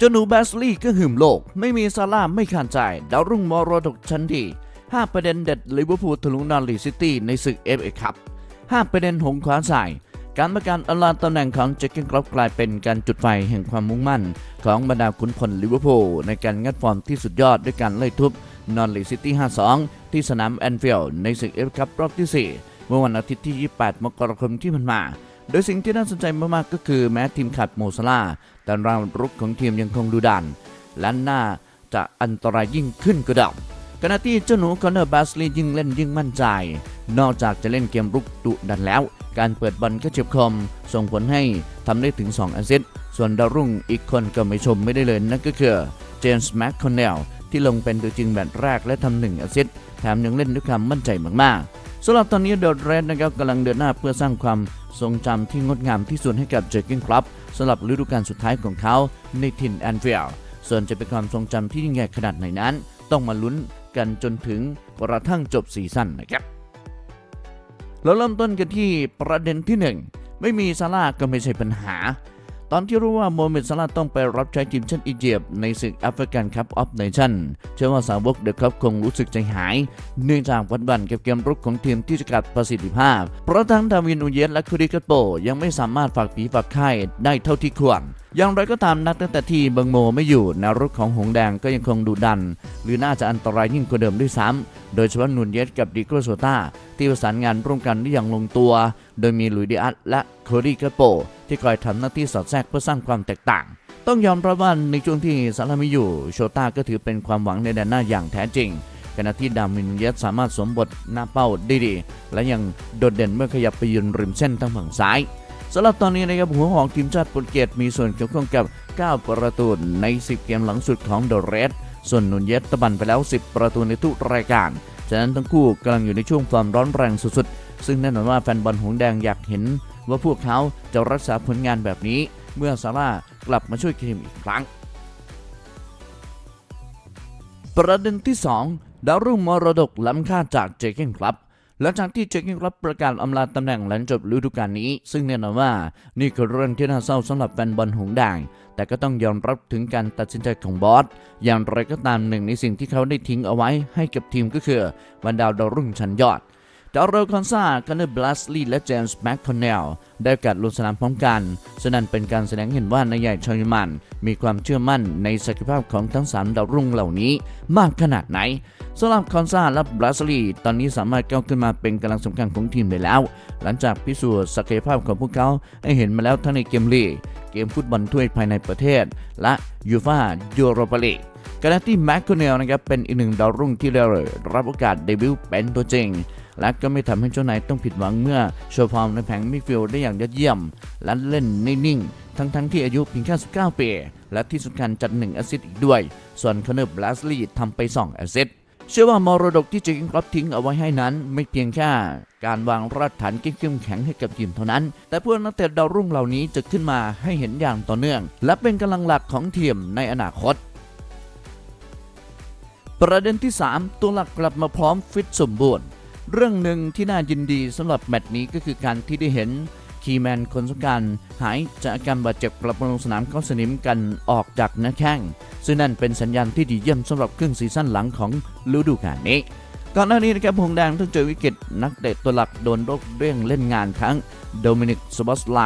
จนูแบสลีย์ก็หึมโลก ไม่มีซาร่าไม่ขาดใจดาวรุ่งมรดกชั้นดี 5 ประเด็นเด็ดลิเวอร์พูลทะลุนอริซิตี้ในศึกเอฟเอคัพ5ประเด็นหงขวาสายการประกันอลาตำแหน่งของเจคเกนกรอบกลายเป็นการจุดไฟแห่งความมุ่งมั่น ของบรรดาขุนพลลิเวอร์พูลในการงัดฟอร์มที่สุดยอดด้วยการไล่ทุบนอริซิตี้ 5-2 ที่สนามแอนฟิลด์ในศึกเอฟคัพรอบที่ 4 เมื่อวันอาทิตย์ที่ 28 มกราคมที่ผ่านมาโดยสิ่งที่น่าสนใจมากๆ ก็คือแม้ทีมขาดโมซาลา แต่รางรุกของทีมยังคงดูดันและน่าจะอันตรายยิ่งขึ้นก็ได้ขณะที่เจ้าหนูคอนเนอร์บาสลีย์ยิ่งเล่นยิ่งมั่นใจ นอกจากจะเล่นเกมรุกดุดันแล้ว การเปิดบอลก็เจ็บคม ส่งผลให้ทำได้ถึง 2 แอสซิสต์ส่วนดาวรุ่งอีกคนก็ไม่ชมไม่ได้เลยนั่นก็คือเจมส์แม็กคอนเนลที่ลงเป็นตัวจริงแบบแรกและทำหนึ่งแอสซิสต์แถมยังเล่นด้วยความมั่นใจมากๆสำหรับตอนนี้เดอะเรดนะครับกำลังเดินหน้าเพื่อสร้างความทรงจำที่งดงามที่สุดให้กับเจอร์เกนคลับ สำหรับฤดูกาลสุดท้ายของเขาในถิ่นแอนฟิลส่วนจะเป็นความทรงจำที่ยิ่งใหญ่ขนาดไหนนั้น ต้องมาลุ้นกันจนถึงกระทั่งจบซีซั่นนะครับเราเริ่มต้นกันที่ประเด็นที่ 1 ไม่มีซาร่าก็ไม่ใช่ปัญหา ตอนที่รู้ว่าโมเมดซาร่าต้องไปรับใช้ทีมชาติอียิปต์ในศึกแอฟริกันคัพออฟเนชั่นเชื่อว่าสาวกเดอะคัพคงรู้สึกใจหาย เนื่องจากวันบันกับเกมรุกของทีมที่จะกัดประสิทธิภาพ เพราะทั้งดาวินอูเยสและคูริกัตโปยังไม่สามารถฝากผีฝากไข่ได้เท่าที่ควรอย่างไรก็ตามนักตั้งแต่ที่เบิงโมไม่อยู่แนวรุกของหงแดงก็ยังคงดุดัน หรือน่าจะอันตรายยิ่งกว่าเดิมด้วยซ้ำ โดยเฉพาะนูนเยสกับดิโกโซตาที่ประสานงานร่วมกันได้อย่างลงตัว โดยมีลุยดิอัสและโคดีกัตโปที่คอยทำหน้าที่สอดแทรกเพื่อสร้างความแตกต่าง ต้องยอมรับว่าในช่วงที่ซาลาม่อยู่ โชต้าก็ถือเป็นความหวังในแดนหน้าอย่างแท้จริงขณะที่ดามินเยสสามารถสวมบทหน้าเป้าได้ดี และยังโดดเด่นเมื่อขยับไปยืนริมเส้นทางฝั่งซ้ายสำหรับตอนนี้นะครับหัวหอกทีมชาติโปรตุเกสมีส่วนเกี่ยวข้องกับ 9 ประตูใน 10 เกมหลังสุดของเดอะเรดส่วนนุนเยสตะบันไปแล้ว 10 ประตูในทุกรายการ ฉะนั้นทั้งคู่กำลังอยู่ในช่วงความร้อนแรงสุดๆ ซึ่งแน่นอนว่าแฟนบอลหงแดงอยากเห็นว่าพวกเขาจะรักษาผลงานแบบนี้ เมื่อซาร่ากลับมาช่วยทีมอีกครั้ง ประเด็นที่ 2 ดาวรุ่งมรดกล้ำค่าจากเจเกนครับหลังจากที่เจเกนครับประกาศอำลาตำแหน่งหลังจบฤดูกาลนี้ ซึ่งแน่นอนว่านี่คือเรื่องที่น่าเศร้าสำหรับแฟนบอลหงแดงแต่ก็ต้องยอมรับถึงการตัดสินใจของบอส อย่างไรก็ตามหนึ่งในสิ่งที่เขาได้ทิ้งเอาไว้ให้กับทีมก็คือบรรดาดาวรุ่งชั้นยอด ดาวโรคอนซากันเนอร์บลัสลีย์และเจมส์แม็กคอนเนลได้กัดลงสนามพร้อมกันฉะนั้นเป็นการแสดงเห็นว่านายใหญ่ชอยมัน มีความเชื่อมั่นในศักยภาพของทั้งสามดาวรุ่งเหล่านี้มากขนาดไหนสำหรับคอนซาและบลัสลีย์ตอนนี้สามารถก้าวขึ้นมาเป็นกำลังสำคัญของทีมได้แล้ว หลังจากพิสูจน์ศักยภาพของพวกเขาให้เห็นมาแล้วทั้งในเกมลีก เกมฟุตบอลถ้วยภายในประเทศ และยูฟายูโรปาลีกขณะที่แม็กโคเนลนะครับเป็นอีกหนึ่งดาวรุ่งที่ได้รับโอกาสเดบิวต์เป็นตัวจริง และก็ไม่ทำให้เจ้านายต้องผิดหวังเมื่อโชว์ฟอร์มในแผงมิดฟิลด์ได้อย่างยอดเยี่ยม และเล่นนิ่งๆทั้งๆที่อายุเพียงแค่ 19 ปี และที่สำคัญจัด1แอสซิสต์อีกด้วย ส่วนคอนเนอร์บลัสลีย์ทำไป 2 แอสซิสต์ เชื่อว่ามรดกที่เจคิงครอปทิ้งเอาไว้ให้นั้น ไม่เพียงแค่การวางรากฐานที่เข้มแข็งให้กับทีมเท่านั้น แต่พวกนักเตะดาวรุ่งเหล่านี้จะขึ้นมาให้เห็นอย่างต่อเนื่อง และเป็นกำลังหลักของทีมในอนาคต ประเด็นที่ 3 ตัวหลักกลับมาพร้อมฟิตสมบูรณ์ เรื่องหนึ่งที่น่ายินดีสำหรับแมตช์นี้ก็คือการที่ได้เห็น คีแมนคนสำคัญหายจากอาการบาดเจ็บกลับมาลงสนามเข้าสนิมกันออกจากน้าแข้ง ซึ่งนั่นเป็นสัญญาณที่ดีเยี่ยมสำหรับครึ่งซีซั่นหลังของฤดูกาลนี้ก่อนหน้านี้นะครับพงแดงต้องเจอวิกฤตนักเตะตัวหลักโดนโรคเรื่องเล่นงานทั้งโดมินิกสบอสไล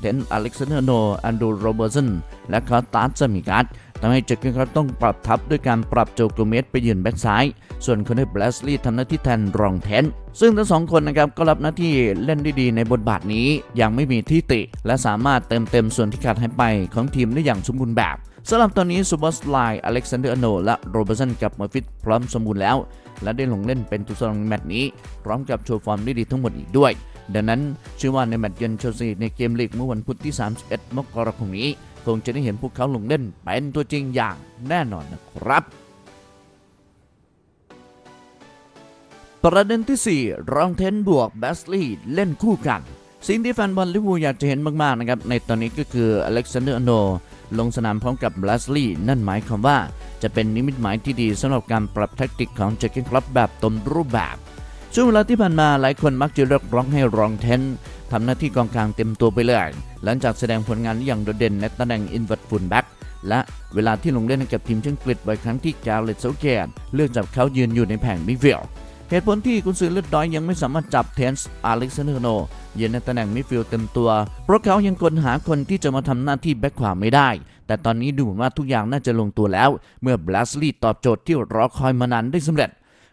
เดนอเล็กซานเดอร์โนอันดูโรเบอร์สันและคาร์ตาสมิกัส ทำให้เจคกินครับต้องปรับทับด้วยการปรับโจโกเมสไปยืนแบ็กซ้าย ส่วนคนที่แบลสลีย์ทำหน้าที่แทนรองแทน ซึ่งทั้งสองคนนะครับก็รับหน้าที่เล่นได้ดีในบทบาทนี้ อย่างไม่มีที่ติ และสามารถเติมเต็มส่วนที่ขาดหายไปของทีมได้อย่างสมบูรณ์แบบสำหรับตอนนี้ซูเปอร์สไลน์อเล็กซานเดอร์โนและโรเบอร์สันกับมาฟิตพร้อมสมบูรณ์แล้ว และได้ลงเล่นเป็นตัวสำรองในแมตช์นี้ พร้อมกับโชว์ฟอร์มได้ดีทั้งหมดอีกด้วย ดังนั้นเชื่อว่าในแมตช์เยือนเชลซีในเกมลีกเมื่อวันพุธที่ 31 มกราคมนี้ คงจะได้เห็นพวกเขาลงเล่นเป็นตัวจริงอย่างแน่นอนนะครับ ประเด็นที่ 4 รองเทนบวกแบสลีย์เล่นคู่กัน สิ่งที่แฟนบอลลิเวอร์พูลอยากจะเห็นมากๆนะครับ ในตอนนี้ก็คืออเล็กซานเดอร์โนลงสนามพร้อมกับแบสลีย์นั่นหมายความว่าจะเป็นนิมิตหมายที่ดีสำหรับการปรับแทคติกของเจคเกนคลับแบบเต็มรูปแบบช่วงเวลาที่ผ่านมาหลายคนมักจะเรียกร้องให้รองเทนทำหน้าที่กองกลางเต็มตัวไปเลย หลังจากแสดงผลงานอย่างโดดเด่นในตำแหน่งอินเวอร์ตฟูลแบ็กและเวลาที่ลงเล่นกับทีมชาติอังกฤษบ่อยครั้งที่กาเลตเซาแกนเลือกจับเขายืนอยู่ในแผงมิดฟิลด์เหตุผลที่กุนซือเลือดน้อยยังไม่สามารถจับเทนส์อเล็กซานเดอร์โนยืนในตำแหน่งมิดฟิลด์เต็มตัว เพราะเขายังค้นหาคนที่จะมาทำหน้าที่แบ็คขวาไม่ได้ แต่ตอนนี้ดูเหมือนว่าทุกอย่างน่าจะลงตัวแล้ว เมื่อบลัสลีย์ตอบโจทย์ที่รอคอยมานานได้สำเร็จ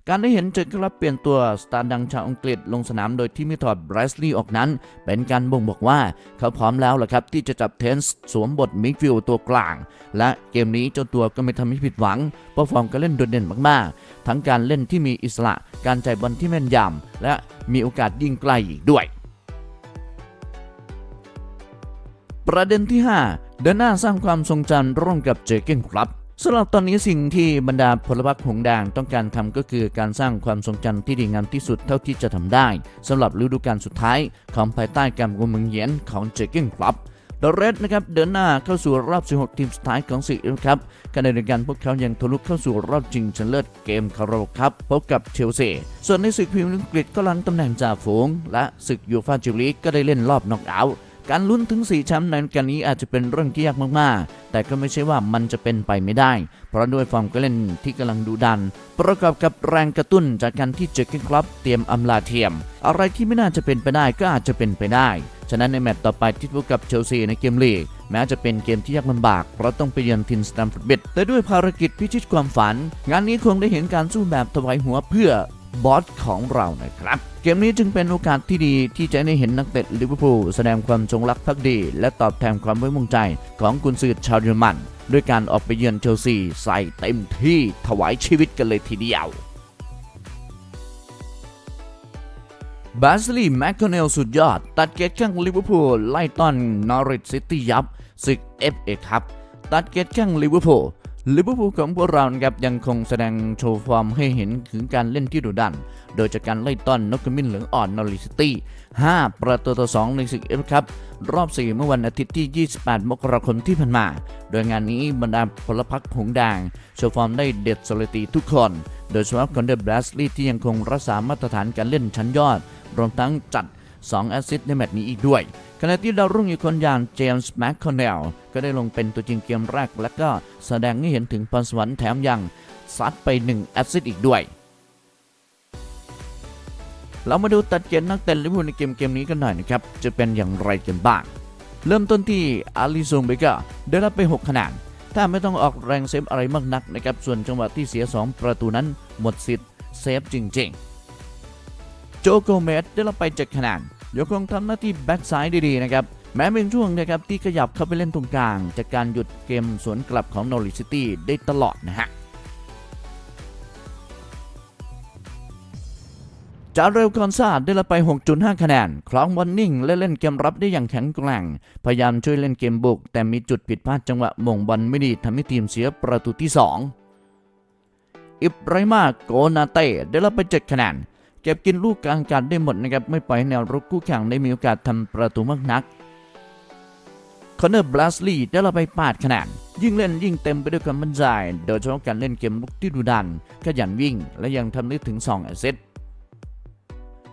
การได้เห็นเจอครับเปลี่ยนตัวสตาร์ดังชาวอังกฤษลงสนามโดยที่ไม่ถอดบรัสลีย์ออกนั้น เป็นการบ่งบอกว่าเขาพร้อมแล้วล่ะครับ ที่จะจับเทนส์สวมบทมิดฟิลด์ตัวกลาง และเกมนี้เจ้าตัวก็ไม่ทำให้ผิดหวังเพราะฟอร์มการเล่นโดดเด่นมากๆ ทั้งการเล่นที่มีอิสระ การจ่ายบอลที่แม่นยำและมีโอกาสยิงไกลอีกด้วย ประเด็นที่ 5 เดินหน้าสร้างความทรงจำร่วมกับเจเก้นครับ สำหรับตอนนี้สิ่งที่บรรดาพลพรรคหงส์แดงต้องการทำก็คือการสร้างความทรงจำที่ดีงามที่สุดเท่าที่จะทำได้สำหรับฤดูกาลสุดท้ายของภายใต้การกุมเมืองเยียนของเจอเก้นครับเดอเรดนะครับเดินหน้าเข้าสู่รอบ 16 ทีมสุดท้ายของศึกเอฟครับขณะเดียวกันพวกเขายังทะลุเข้าสู่รอบชิงชนะเลิศเกมคาราโอครับพบกับเชลซีส่วนในศึกพรีเมียร์ลีกอังกฤษก็ลังตำแหน่งจ่าฝูง และศึกยูฟ่าแชมเลียนลีกก็ได้เล่นรอบน็อกเอาท์ การลุ้นถึง 4 แชมป์ในการนี้อาจจะเป็นเรื่องที่ยากมากๆ แต่ก็ไม่ใช่ว่ามันจะเป็นไปไม่ได้ เพราะด้วยฟอร์มการเล่นที่กำลังดูดัน ประกอบกับแรงกระตุ้นจากการที่เจอร์เกนคลับเตรียมอำลาเทียม อะไรที่ไม่น่าจะเป็นไปได้ก็อาจจะเป็นไปได้ ฉะนั้นในแมตตช์ต่อไปที่พบกับเชลซีในเกมลีกแม้จะเป็นเกมที่ยากลำบากเพราะต้องไปเยือนทินสแตมฟอร์ดบิดแต่ด้วยภารกิจพิชิตความฝัน งานนี้คงได้เห็นการสู้แบบถวายหัวเพื่อ บอสของเรานะครับ เกมนี้จึงเป็นโอกาสที่ดีที่จะได้เห็นนักเตะลิเวอร์พูลแสดงความจงรักภักดี และตอบแทนความไว้วางใจของกุนซือชาวเยอรมัน ด้วยการออกไปเยือนเชลซีใส่เต็มที่ถวายชีวิตกันเลยทีเดียวบาสลีย์แมคโคเนลสุดยอด ตัดเกตข้างลิเวอร์พูลไล่ต้อนนอริทซิตี้ยับศึก FA ครับ ตัดเกตข้างลิเวอร์พูล ลิเวอร์พูลของพวกเราครับยังคงแสดงโชว์ฟอร์มให้เห็นถึงการเล่นที่ดุดัน โดยจากการไล่ต้อนนกมินเหลืองอ่อนนอริทซิตี้ 5 ประตูต่อ 2 ในศึก FA ครับรอบ 4 เมื่อวันอาทิตย์ที่ 28 มกราคมที่ผ่านมา โดยงานนี้บรรดาพลพรรคหงส์แดงโชว์ฟอร์มได้เด็ดสลตีทุกคน โดยเฉพาะคอนเดอร์บรัสลีที่ยังคงรักษามาตรฐานการเล่นชั้นยอด รวมทั้งจัด 2 แอสซิสต์ในแมตช์นี้อีกด้วย ขณะที่ดาวรุ่งอีกคนอย่างเจมส์แมคคอนเนลก็ได้ลงเป็นตัวจริงเกมแรก และก็แสดงให้เห็นถึงพรสวรรค์แถมยังซัดไป 1 แอสซิสต์อีกด้วยเรามาดูตัดเกณฑ์นักเตะลิเวอร์พูลในเกมเกมนี้กันหน่อยนะครับ จะเป็นอย่างไรกันบ้าง เริ่มต้นที่อาริซงเบกอร์ได้รับไป 6 คะแนนถ้าไม่ต้องออกแรงเซฟอะไรมากนักนะครับ ส่วนจังหวะที่เสีย 2 ประตูนั้นหมดสิทธิ์เซฟจริง ๆ โจโกเมสได้รับไป 7 คะแนนยังคงทำหน้าที่แบ็กซ้ายได้ดีนะครับแม้เป็นช่วงนะครับที่ขยับเข้าไปเล่นตรงกลาง จากการหยุดเกมสวนกลับของนอริซิตี้ได้ตลอดนะฮะจาเรลคอนซาดได้รับไป 6.5 คะแนน คล้องบอลนิ่งและเล่นเกมรับได้อย่างแข็งแกร่ง พยายามช่วยเล่นเกมบุก แต่มีจุดผิดพลาดจังหวะมงบอลไม่ดีทำให้ทีมเสียประตูที่ 2 อิบไรมาโกนาเต้ได้รับไป 7 คะแนน เก็บกินลูกกลางการได้หมดนะครับไม่ปล่อยแนวรุกคู่แข่งได้มีโอกาสทำประตูมากนักคอนเนอร์บลัสลีย์ได้รับไป8คะแนนยิ่งเล่นยิ่งเต็มไปด้วยความมั่นใจโดยเฉพาะการเล่นเกมลุกที่ดุดันขยันวิ่ง และยังทำได้ถึง 2 แอสซิสต์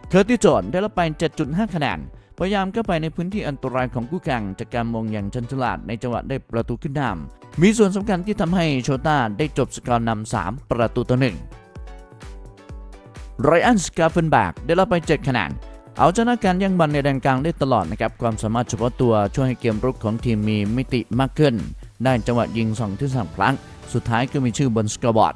เคอร์ติสโจนได้รับไป 7.5 คะแนนพยายามเข้าไปในพื้นที่อันตรายของคู่แข่งจากการมองอย่างชันฉลาดในจังหวะได้ประตูขึ้นนำมีส่วนสำคัญที่ทำให้โชต้าได้จบสกอร์นำ3ประตูต่อหนึ่ง ไรอันสกาเฟนแบกได้รับไป 7 คะแนนเอาชนะการยังบอลในแดนกลางได้ตลอดนะครับ ความสามารถเฉพาะตัวช่วยให้เกมรุกของทีมมีมิติมากขึ้น ได้จังหวะยิง2ที่3ครั้ง สุดท้ายก็มีชื่อบนสกอร์บอร์ด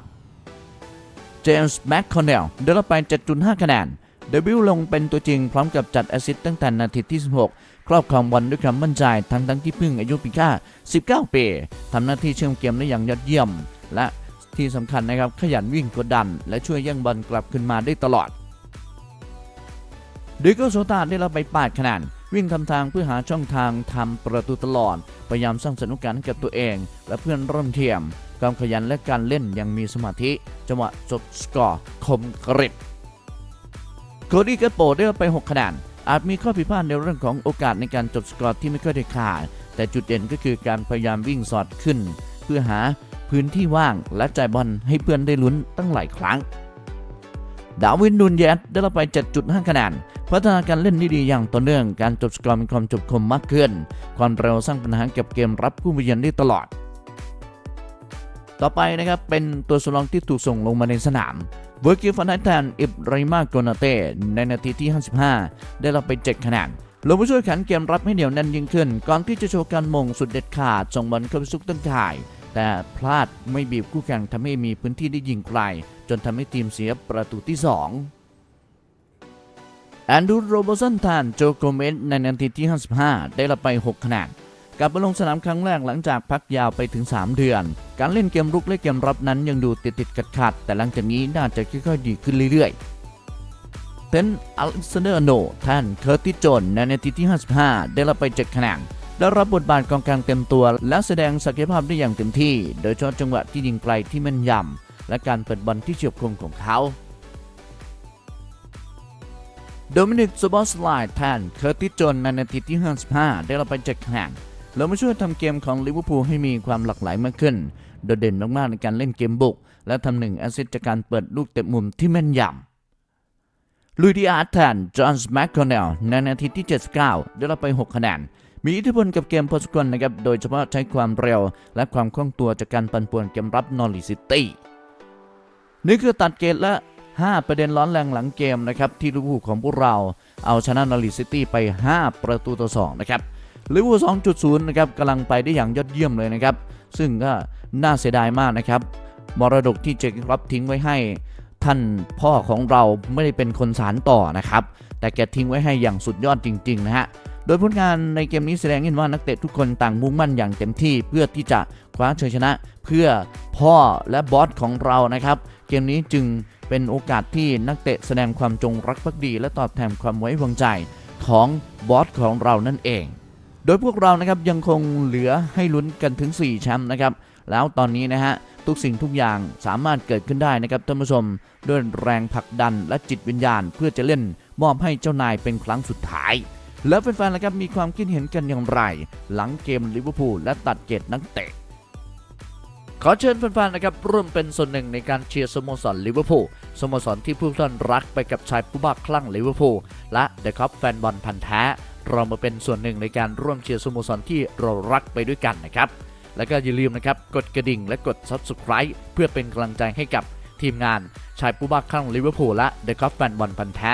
เจมส์แม็กคอนเนลได้รับไป 7.5 คะแนน เดบิวต์ลงเป็นตัวจริงพร้อมกับจัดแอซิสต์ตั้งแต่นาทีที่ 16 ครอบครองบอลด้วยความมั่นใจทั้งทั้งที่เพิ่งอายุเพีแค่19 ปี ทำหน้าที่เชื่อมเกมได้อย่างยอดเยี่ยม และ ที่สำคัญนะครับขยันวิ่งกดดัน และช่วยย่งบอลกลับขึ้นมาได้ตลอดดิโกโซตาได้รับไป8คะแนนวิ่งทำทางเพื่อหาช่องทางทำประตูตลอด พยายามสร้างสถานการให้กับตัวเอง และเพื่อนร่วมทีมความขยันและการเล่นยังมีสมาธิ จังหวะจบสกอร์คมกริบโคดี้กัตโปได้รับไป 6 คะแนนอาจมีข้อผิดพลาดในเรื่องของโอกาสในการจบสกอร์ที่ไม่ค่อยได้ขาดแต่จุดเด่นก็คือการพยายามวิ่งสอดขึ้น เพื่อหา พื้นที่ว่างและจ่ายบอลให้เพื่อนได้ลุ้นตั้งหลายครั้ง ดาวินนูนเยสได้รับไป 7.5 คะแนน พัฒนาการเล่นที่ดีอย่างต่อเนื่อง การจบสกอร์มีความจบคมมากขึ้น ความเร็วสร้างปัญหาเกับเกมรับผู้มาเยือนได้ตลอด ต่อไปนะครับเป็นตัวสำรองที่ถูกส่งลงมาในสนามเวอร์กิฟันไทแทนอิบไรมาโกนาเต้ในนาทีที่ 55 ได้รับไป 7 คะแนนลงมาช่วยขันเกมรับให้เหนียวแน่นยิ่งขึ้น ก่อนที่จะโชว์การมงสุดเด็ดขาด ส่งบอลเข้าไปซุกตั้งข่าย แต่พลาดไม่บีบคู่แข่งทำให้มีพื้นที่ได้ยิงไกล จนทำให้ทีมเสียประตูที่ 2 แอนดูโรบสันแทนโจโกเมสในนาทีที่ 55 ได้รับไป 6 คะแนนกลับมาลงสนามครั้งแรกหลังจากพักยาวไปถึง 3 เดือน การเล่นเกมรุกและเกมรับนั้นยังดูติดติดขัดขัดแต่หลังจากนี้น่าจะค่อยๆดีขึ้นเรื่อยๆเทนอเล็กซานเดอร์โนแทนเคอร์ติจนในนาทีที่ 55 ได้รับไป 7 คะแนน ได้รับบทบาทกองกลางเต็มตัว และแสดงศักยภาพได้อย่างเต็มที่ โดยเฉพาะจังหวะที่ยิงไกลที่แม่นยำและการเปิดบอลที่เฉียบคมของเขาโดมินิกซูบอสไลด์แทนเคอร์ติจนในนาทีที่ 55 ได้รับไป7คะแนนเรามาช่วยทำเกมของลิเวอร์พูลให้มีความหลากหลายมากขึ้น โดดเด่นมากๆในการเล่นเกมบุก และทำหนึ่งแอสซิสต์จากการเปิดลูกเตะมุมที่แม่นยำลุยดิอาร์แทนจอห์นส์แมคคอนเนลในนาทีที่ 79 ได้รับไป 6 คะแนน มีอิทธิพลกับเกมพอสกวนนะครับ โดยเฉพาะใช้ความเร็ว และความคล่องตัวจากการปั่นป่วนเกมรับนอริซิตี้นี่คือตัดเกตและ 5 ประเด็นร้อนแรงหลังเกมนะครับ ที่ลิเวอร์พูลของพวกเราเอาชนะนอริซิตี้ไป 5 ประตูต่อ 2 นะครับลิเวอร์พูล 2.0 นะครับกำลังไปได้อย่างยอดเยี่ยมเลยนะครับ ซึ่งก็น่าเสียดายมากนะครับมรดกที่เจครับทิ้งไว้ให้ ท่านพ่อของเราไม่ได้เป็นคนสารต่อนะครับ แต่แกทิ้งไว้ให้อย่างสุดยอดจริง ๆ นะฮะ โดยผลงานในเกมนี้แสดงเห็นว่านักเตะทุกคนต่างมุ่งมั่นอย่างเต็มที่เพื่อที่จะคว้าชัยชนะ เพื่อพ่อและบอสของเรานะครับ เกมนี้จึงเป็นโอกาสที่นักเตะแสดงความจงรักภักดี และตอบแทนความไว้วางใจของบอสของเรานั่นเอง โดยพวกเรานะครับยังคงเหลือให้ลุ้นกันถึง 4 แชมป์นะครับ แล้วตอนนี้นะฮะทุกสิ่งทุกอย่างสามารถเกิดขึ้นได้นะครับท่านผู้ชมด้วยแรงผลักดันและจิตวิญญาณ เพื่อจะเล่นมอบให้เจ้านายเป็นครั้งสุดท้าย แล้วแฟนๆนะครับมีความคิดเห็นกันอย่างไร หลังเกมลิเวอร์พูลและตัดเกตนักเตะขอเชิญแฟนๆนะครับร่วมเป็นส่วนหนึ่งในการเชียร์สโมสรลิเวอร์พูลสโมสรที่ผู้ท่านรักไปกับชายผู้บ้าคลั่งลิเวอร์พูลและเดอะคัพแฟนบอลพันธ์แท้เรามาเป็นส่วนหนึ่งในการร่วมเชียร์สโมสรที่เรารักไปด้วยกันนะครับ แล้วก็อย่าลืมนะครับกดกระดิ่งและกด Subscribe เพื่อเป็นกำลังใจให้กับทีมงานชายผู้บ้าคลั่งลิเวอร์พูลและเดอะคัพแฟนบอลพันธ์แท้